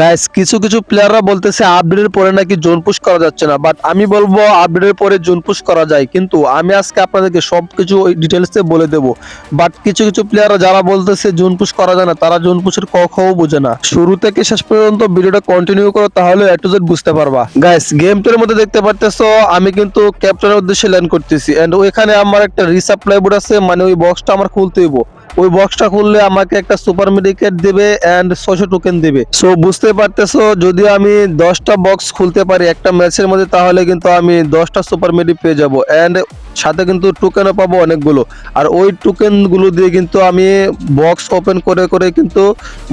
Guys কিছু কিছু প্লেয়াররা বলতেছে আপডেটের পরে নাকি জোন পুশ করা যাচ্ছে না বাট আমি বলব আপডেটের পরে জোন পুশ করা যায়। কিন্তু আমি আজকে আপনাদেরকে সবকিছু ওই ডিটেলসে বলে দেবো। বাট কিছু কিছু প্লেয়াররা যারা বলতেছে জোন পুশ করা যায় না, তারা জোন পুশের ক খও বোঝে না। শুরু থেকে শেষ পর্যন্ত ভিডিওটা কন্টিনিউ করো, তাহলে এ টু জেড বুঝতে পারবা। গাইস গেমটার মধ্যে দেখতে পারতেছো, আমি কিন্তু ক্যাপ্টেনের উদ্দেশ্যে ল্যান্ড করতেছি। এন্ড ওইখানে আমার একটা রিসাপ্লাই বোর্ড আছে মানে ওই বক্সটা আমার খুলতে হইব। ওই বক্সটা খুললে আমাকে একটা সুপার মেডিকেট দেবে এন্ড ছয়শো টোকেন দেবে। সো বুঝতে পারতেছো যদি আমি দশটা বক্স খুলতে পারি একটা ম্যাচের মধ্যে, তাহলে কিন্তু আমি দশটা সুপার মেডি পেয়ে যাব। অ্যান্ড সাথে কিন্তু টোকেনও পাবো অনেকগুলো। আর ওই টোকেনগুলো দিয়ে কিন্তু আমি বক্স ওপেন করে করে কিন্তু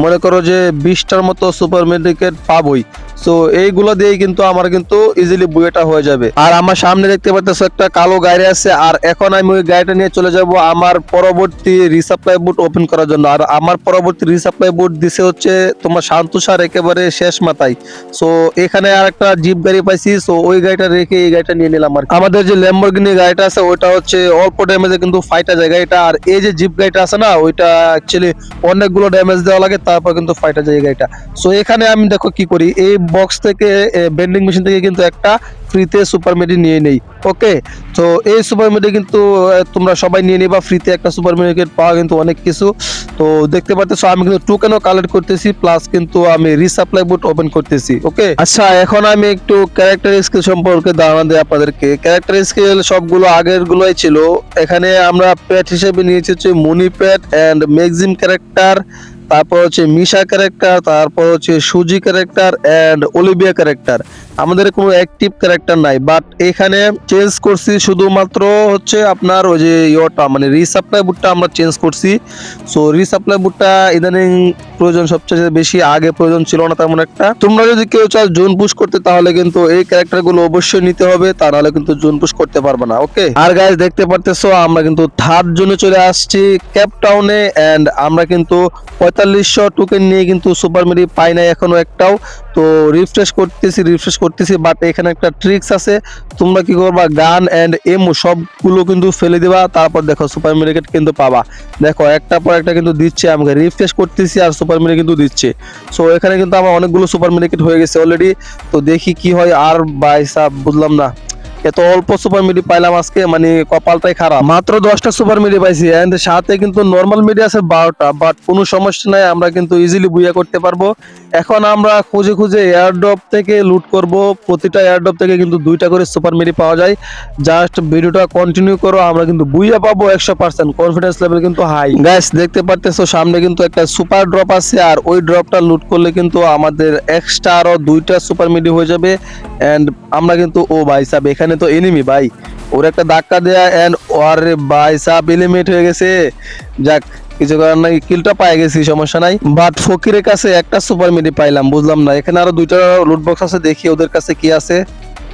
মনে করো যে বিশটার মতো সুপার মেডিকেট পাবোই। সো এইগুলো দিয়েই কিন্তু আমার কিন্তু ইজিলি বুয়েটা হয়ে যাবে। আর আমার সামনে দেখতে পাচ্ছ একটা কালো গাড়ি আছে, আর এখন আমি ওই গাড়িটা নিয়ে চলে যাব আমার পরবর্তী রিসাপ্লাই বুট ওপেন করার জন্য। আর আমার পরবর্তী রিসাপ্লাই বুট দিছে হচ্ছে তোমার শান্তসার একেবারে শেষ মাথায়। সো এখানে আর একটা জিপ গাড়ি পাইছি সো ওই গাড়িটা রেখে এই গাড়িটা নিয়ে নিলাম আর আমাদের যে ল্যাম্বরগিনি গাড়িটা আছে, ওইটা হচ্ছে অল্প ড্যামেজে কিন্তু ফাইটা যায় গাড়িটা। আর এই যে জিপ গাড়িটা আছে না, ওইটা অ্যাকচুয়ালি অনেকগুলো ড্যামেজ দেওয়া লাগে, তারপর কিন্তু ফাইটা যায় গাড়িটা। সো এখানে আমি দেখো কি করি, এই বক্স থেকে বেন্ডিং মেশিন থেকে কিন্তু একটা ফ্রিতে সুপার মেডি নিয়ে নেই ওকে তো এই সুপার মেডি কিন্তু তোমরা সবাই নিয়ে নিবা ফ্রিতে একটা সুপার মেডিকেট পাওয়া কিন্তু অনেক কিছু। তো দেখতে পাচ্ছ আমি কিন্তু টোকেনও কালেক্ট করতেছি প্লাস কিন্তু আমি রিসাপ্লাই বুট ওপেন করতেছি ওকে আচ্ছা এখন আমি একটু ক্যারেক্টার স্কিল সম্পর্কে ধারণা দিই আপনাদেরকে। ক্যারেক্টার স্কিল সবগুলো আগের গুলোই ছিল। এখানে আমরা প্যাট হিসেবে নিয়েছি হচ্ছে Moni pet and Maxim character তারপর হচ্ছে মিশা ক্যারেক্টার তারপর হচ্ছে সুজি ক্যারেক্টার অ্যান্ড অলিভিয়া ক্যারেক্টার আমাদের কোনো অ্যাক্টিভ ক্যারেক্টার নাই বাট এখানে চেঞ্জ করছি শুধুমাত্র হচ্ছে আপনার ওই যে ইয়েটা মানে রিসাপ্লাই বুটটা আমরা চেঞ্জ করছি। সো রিসাপ্লাই বুটটা ইদানিং প্রয়োজন সবচেয়ে বেশি, আগে প্রয়োজন ছিল না তেমন একটা। তোমরা যদি কেউ চাও জোন পুশ করতে, তাহলে কিন্তু এই ক্যারেক্টারগুলো অবশ্যই নিতে হবে, তা নাহলে কিন্তু জোন পুশ করতে পারবে না ওকে আর গাইজ দেখতে পারতেছো, আমরা কিন্তু থার্ড জোনে চলে আসছি ক্যাপ টাউনে এন্ড আমরা কিন্তু পঁয়তাল্লিশশো টোকেন নিয়ে কিন্তু সুপার মেডি পাই নাই এখনও একটাও। তো রিফ্রেশ করতেছি রিফ্রেশ করতেছি বাট এখানে একটা ট্রিক্স আছে। তোমরা কি করবা? গান এন্ড এমো সবগুলো কিন্তু ফেলে দিবা, তারপর দেখো সুপার মেডিকেট কিন্তু পাবা। দেখো একটা পর একটা কিন্তু দিচ্ছে, আমাকে রিফ্রেশ করতেছি আর সুপার মেডিকেট কিন্তু দিচ্ছে। সো এখানে কিন্তু আমার অনেকগুলো সুপার মেডিকেট হয়ে গেছে অলরেডি তো দেখি কি হয়, আর বাই সাহ বুঝলাম না। এত অল্প সুপার মিডি পাইলাম আজকে মানে কপালটাই খারাপ। মাত্র দশটা সুপার মিডি পাইছি সাথে কিন্তু নর্মাল মিডি আছে বারোটা বাট কোনো সমস্যা নাই, আমরা কিন্তু ইজিলি বুইয়া করতে পারব। এখন আমরা খুঁজে খুঁজে এয়ারড্রপ থেকে লুট করব, প্রতিটা এয়ারড্রপ থেকে কিন্তু দুইটা করে সুপার মিডি পাওয়া যায়। জাস্ট ভিডিওটা কন্টিনিউ করো, আমরা কিন্তু বুইয়া পাবো একশো পার্সেন্ট কনফিডেন্স লেভেল কিন্তু হাই গ্যাস দেখতে পারতেছো, সামনে কিন্তু একটা সুপার ড্রপ আছে, আর ওই ড্রপটা লুট করলে কিন্তু আমাদের এক্সট্রা আরও দুইটা সুপার মিডি হয়ে যাবে এন্ড আমরা কিন্তু, ও ভাই সাহেব, এখানে তো এনিমি ভাই। ওর একটা ধাক্কা দেয়া এন্ড ওর ভাই সাব এলিমিনেট হয়ে গেছে। যাক, কিছু করার নাই কিলটা পাই গেছি, সমস্যা নাই। বাট ফকিরের কাছে একটা সুপার মিডি পাইলাম, বুঝলাম না। এখানে আরও দুইটা লুট বক্স আছে, দেখি ওদের কাছে কি আছে।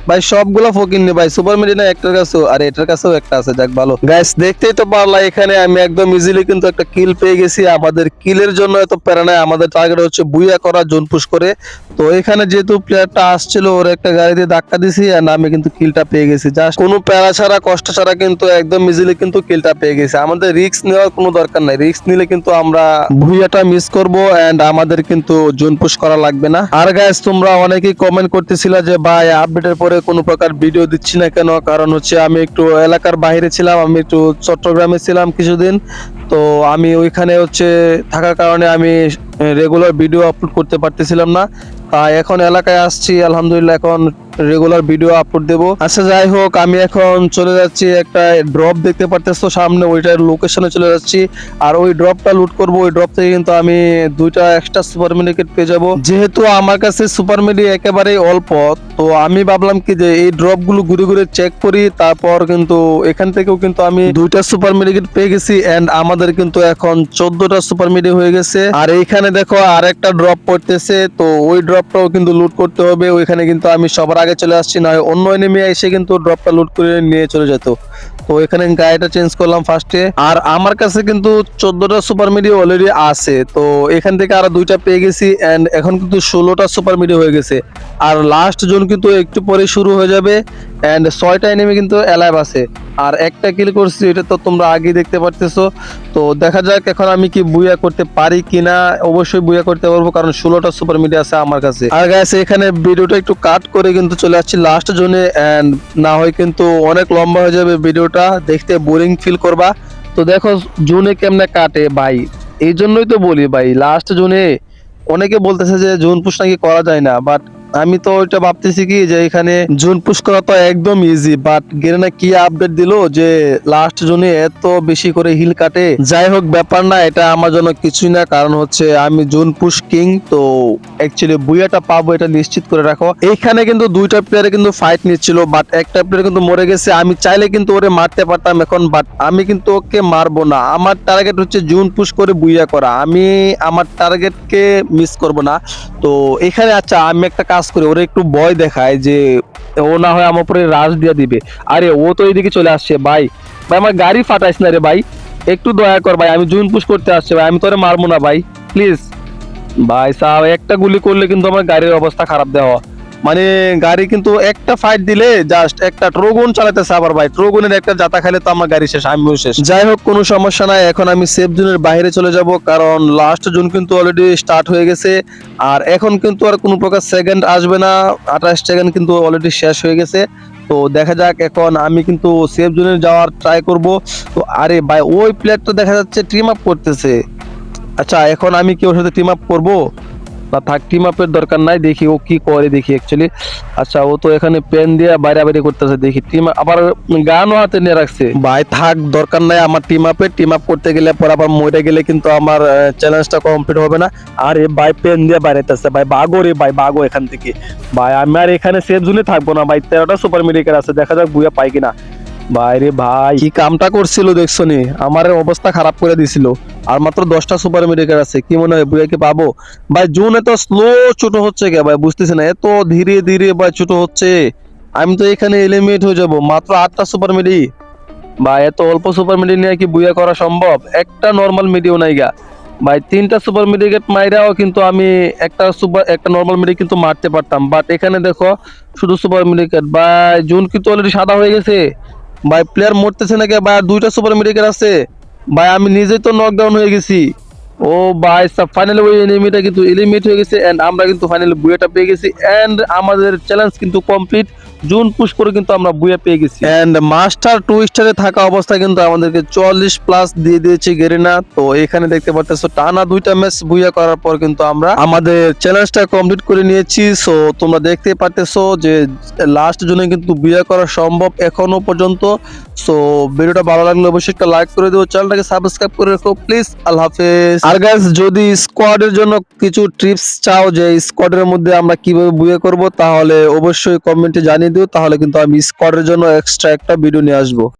ভাই, সবগুলো ফকির নি ভাই। সুপার মিডি না একটার কাছেও, আর এটার কাছেও একটা আছে যাক ভালো। গাইস দেখতেই তো পারলা, এখানে আমি একদম ইজিলি কিন্তু একটা কিল পেয়ে গেছি। আমাদের কিলের জন্য এত প্যারা নাই। আমাদের টার্গেট হচ্ছে বুইয়া করা, জোন পুশ করে। তো এখানে যেহেতু প্লেয়ারটা আসছিল, ওর একটা গাড়ি দিয়ে ধাক্কা দিছি, আর আমি কিন্তু কিলটা পেয়ে গেছি। জাস্ট কোনো প্যারা ছাড়া, কষ্ট ছাড়া কিন্তু একদম ইজিলি কিন্তু কিলটা পেয়ে গেছি। আমাদের রিস্ক নেওয়ার কোনো দরকার নাই। রিস্ক নিলে কিন্তু আমরা ভুইয়াটা মিস করব এন্ড আমাদের কিন্তু জোন পুশ করা লাগবে না। আর গাইস তোমরা অনেকেই কমেন্ট করতেছিলা যে, ভাই আপডেটের পরে কোনো প্রকার ভিডিও দিচ্ছি না কেন? কারণ হচ্ছে আমি একটু এলাকার বাইরে ছিলাম, আমি একটু চট্টগ্রামে ছিলাম কিছুদিন। তো আমি ওইখানে হচ্ছে থাকার কারণে আমি রেগুলার ভিডিও আপলোড করতে পারতেছিলাম না। এখন এলাকায় আসছি, আলহামদুলিল্লাহ এখন রেগুলার ভিডিও আপলোড দেব। আচ্ছা যাই হোক, আমি এখন চলে যাচ্ছি একটা ড্রপ দেখতে পারতেছো সামনে, ওইটার লোকেশনে চলে যাচ্ছি। আর ওই ড্রপটা লুট করব, ওই ড্রপ থেকে কিন্তু আমি দুইটা এক্সট্রা সুপার মেডিকেট পেয়ে যাব। যেহেতু আমার কাছে সুপার মেডি একেবারেই অল্প, তো আমি ভাবলাম কি যে এই ড্রপগুলো ঘুরে ঘুরে চেক করি, তারপর কিন্তু এখান থেকেও কিন্তু আমি দুইটা সুপার মেডিকেট পেয়ে গেছি এন্ড আমাদের কিন্তু এখন চোদ্দটা সুপার মেডি হয়ে গেছে। আর এইখানে দেখো আর একটা ড্রপ পড়তেছে, তো ওই ড্রপটাও কিন্তু লুট করতে হবে, ওইখানে কিন্তু আমি সবার আগে চলে আসছি না অন্য এনিমি এসে কিন্তু ড্রপটা লুট করে নিয়ে চলে যেত। তো এখানে গাড়িটা চেঞ্জ করলাম ফার্স্টে আর আমার কাছে কিন্তু চোদ্দটা সুপার মিডি অলরেডি আছে, তো এখান থেকে আরও দুইটা পেয়ে গেছি এন্ড এখন কিন্তু ষোলোটা সুপার মিডি হয়ে গেছে। আর লাস্ট জোন কিন্তু একটু পরে শুরু হয়ে যাবে এন্ড ছয়টা এনিমি কিন্তু অ্যালাইভ আছে। আর একটা কিল করছি, এটা তো তোমরা আগেই দেখতে পারতেছো। তো দেখা যাক এখন আমি কি বুয়া করতে পারি কিনা, অবশ্যই বুয়া করতে পারব, কারণ ষোলোটা সুপার মিডিয়া আছে আমার কাছে। আর গাইস এখানে ভিডিওটা একটু কাট করে কিন্তু চলে আসছি লাস্ট জোনে অ্যান্ড না হয় কিন্তু অনেক লম্বা হয়ে যাবে ভিডিওটা, দেখতে বোরিং ফিল করবা। তো দেখো জুনে কেমনে কাটে ভাই? এই জন্যই তো বলি ভাই লাস্ট জুনে অনেকে বলতেছে যে জুন পুশ নাকি করা যায় না বাট আমি তো ওইটা ভাবতেছি কি যে এখানে জুন পুশ করা তো একদম ইজি বাট গেরেনা কি আপডেট দিলো যে লাস্ট জুনে এত বেশি করে হিল কাটে? যাই হোক, ব্যাপার না, এটা আমার জন্য কিছুই না, কারণ হচ্ছে আমি জুন পুশ কিং তো অ্যাকচুয়ালি বুয়াটা পাবো এটা নিশ্চিত করে রাখো। এইখানে কিন্তু দুইটা প্লেয়ারে কিন্তু ফাইট নিচ্ছিল বাট একটা প্লেয়ার কিন্তু মরে গেছে, আমি চাইলে কিন্তু ওরে মারতে পারতাম এখন বাট আমি কিন্তু ওকে মারবো না। আমার টার্গেট হচ্ছে জুন পুশ করে বুইয়া করা। আমি আমার টার্গেটকে মিস করব না। তো এখানে আচ্ছা আমি একটা কাজ করি, ওরা একটু ভয় দেখায় যে ও না হয় আমার উপরে রাশ দিয়ে দিবে। আরে, ও তো এইদিকে চলে আসছে, ভাই। ভাই, আমার গাড়ি ফাটাইস না রে, ভাই। একটু দয়া কর, ভাই, আমি জুন পুশ করতে আসছে, ভাই, আমি তোরে মারবো না, ভাই। প্লিজ। ভাই, সাহেব, একটা গুলি করলে কিন্তু আমার গাড়ির অবস্থা খারাপ দেওয়া। মানে গাড়ি কিন্তু একটা ফাইট দিলে জাস্ট একটা ট্রোগুন চালাতেছে আবার ভাই। ট্রোগনের একটা জাতা খাইলে তো আমার গাড়ি শেষ, আমিও শেষ। যাই হোক কোনো সমস্যা নাই। এখন আমি সেফ জোনের বাইরে চলে যাব, কারণ লাস্ট জোন কিন্তু অলরেডি স্টার্ট হয়ে গেছে। আর এখন কিন্তু আর কোনো প্রকার সেকেন্ড আসবে না। আঠাশ সেকেন্ড কিন্তু অলরেডি শেষ হয়ে গেছে। তো দেখা যাক, এখন আমি কিন্তু সেফ জোনে যাওয়ার ট্রাই করব। তো আরে ভাই, ওই প্লেয়ারটা দেখা যাচ্ছে টিম আপ করতেছে। আচ্ছা এখন আমি কি ওর সাথে টিম আপ করব? না থাক টিম আপের দরকার নাই, দেখি ও কি করে দেখি অ্যাকচুয়ালি আচ্ছা ও তো এখানে পেন দিয়ে বাইরে বাইরে করতেছে, দেখি। টিম আবার গানও হাতে নিয়ে রাখছে। ভাই, থাক, দরকার নাই আমার টিম আপে টিম আপ করতে গেলে পর আবার মরে গেলে কিন্তু আমার চ্যালেঞ্জটা কমপ্লিট হবে না। আর ভাই পেন দিয়ে বাইরেতেছে ভাই বাগো রে ভাই বাগো এখান থেকে। ভাই, আমি আর এখানে সেফ জোনে থাকব না। ভাই, তেরোটা সুপার মেডিকেল আছে। দেখা যাক বুয়া পাই কিনা। ভাই রে ভাই। কি কামটা করছিল দেখছ নি? আমার অবস্থা খারাপ করে দিছিল। আর মাত্র দশটা সুপার মেডিকেল আছে, কি মনে হয় বুয়া কি পাবো? ভাই, জুন এত স্লো ছোট হচ্ছে কে ভাই, বুঝতেছি না, এত ধীরে ধীরে ভাই ছোট হচ্ছে। আমি তো এখানে এলিমিনেট হয়ে যাব, মাত্র আটটা সুপার মিডি। বা এত অল্প সুপার মিডি নিয়ে কি বুয়া করা সম্ভব? একটা নর্মাল মিডিও নাই গা। ভাই, তিনটা সুপার মিডিকেট মাইরাও কিন্তু আমি একটা সুপার, একটা নর্মাল মিডি কিন্তু মারতে পারতাম। বাট এখানে দেখো, শুধু সুপার মিডিকেট। ভাই, জুন কিন্তু অলরেডি সাদা হয়ে গেছে। ভাই প্লেয়ার মরতেছে নাকি? ভাই, দুইটা সুপার মেডিকেল আছে। ভাই, আমি নিজেই তো নকডাউন হয়ে গেছি। ও ভাই ফাইনালি ওই এনিমিটা কিন্তু এলিমিনেট হয়ে গেছে এন্ড আমরা কিন্তু ফাইনালি বুয়েটা পেয়ে গেছি এন্ড আমাদের চ্যালেঞ্জ কিন্তু কমপ্লিট জুন পুশ করে কিন্তু আমরা বুয়া পেয়ে গেছি। এন্ড মাস্টার টু স্টারে থাকা অবস্থায় কিন্তু আমাদেরকে চল্লিশ প্লাস দিয়ে দিয়েছে গেরিনা। তো এখানে দেখতে পারতেছো টানা দুইটা ম্যাচ বুয়া করার পর কিন্তু আমরা আমাদের চ্যালেঞ্জটা কমপ্লিট করে নিয়েছি। সো তোমরা দেখতে পারতেছো যে লাস্ট জন্য কিন্তু বিয়ে করা সম্ভব এখনও পর্যন্ত। সো ভিডিওটা ভালো লাগলে অবশ্যই একটা লাইক করে দিও। চ্যানেলটাকে সাবস্ক্রাইব করে রাখো প্লিজ আল্লাহ হাফেজ। আর গাইস যদি স্কোয়াডের জন্য কিছু টিপস চাও যে স্কোয়াডের মধ্যে আমরা কীভাবে বুয়ে করব, তাহলে অবশ্যই কমেন্টে জানিয়ে দিও তাহলে কিন্তু আমি স্কোয়াডের জন্য এক্সট্রা একটা ভিডিও নিয়ে আসব।